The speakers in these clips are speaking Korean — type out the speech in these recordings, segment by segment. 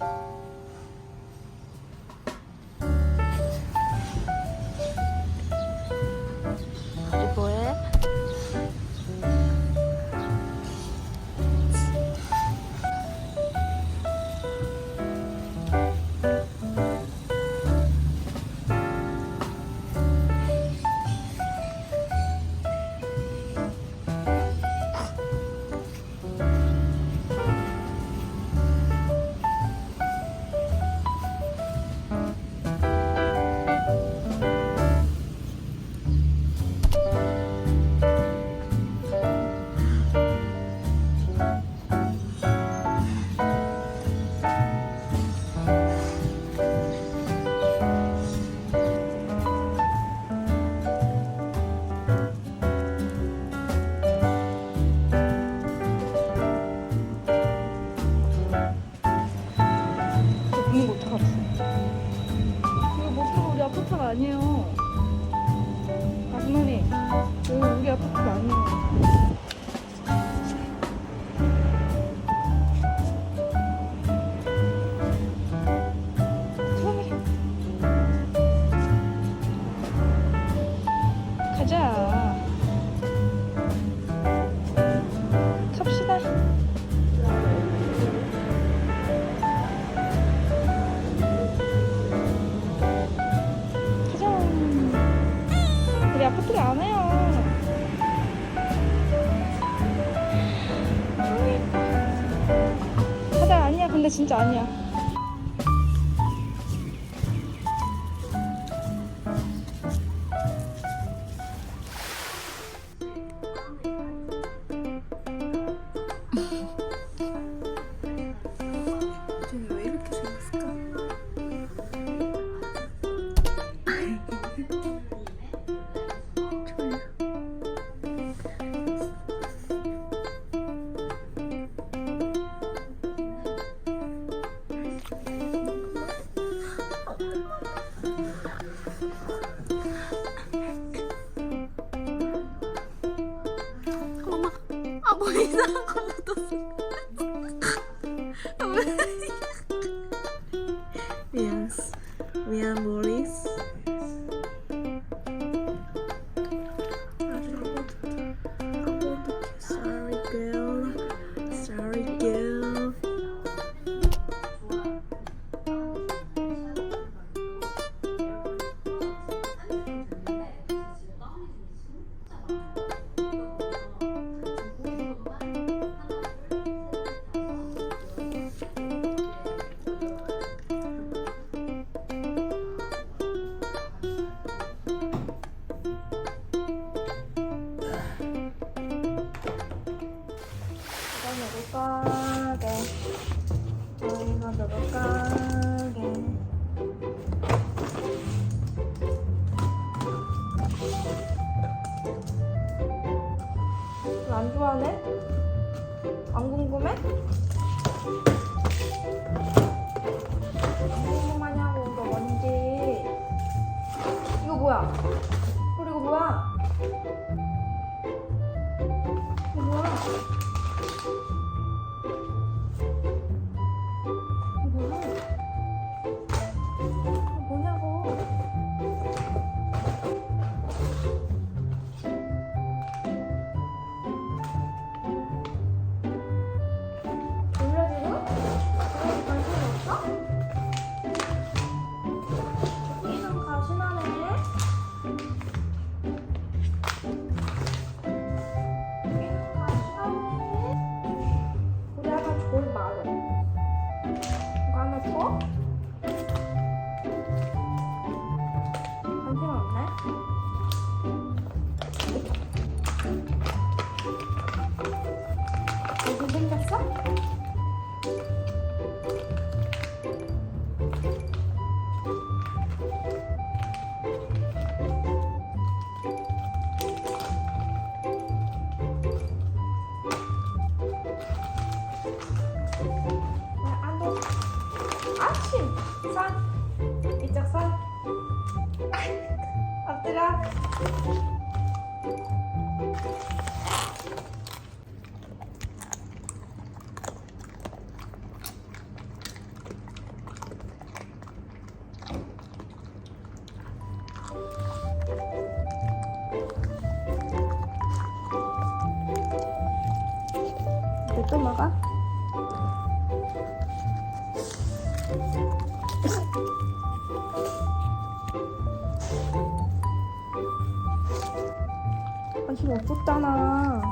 아 이거 어떡하지? 이거 모텔 우리 아파트가 아니에요. 아주머니, 여기 우리 아파트가 아니에요. 가자, 아니 안 좋아하네? 안 궁금해? 안 궁금하냐고 이거 뭔지 이거 뭐야? 그리고 뭐야? 침, 선, 이쪽 선, 엎드려. 또 먹어? 아, 힘 없었잖아.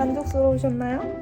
만족스러우셨나요?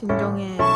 진정해.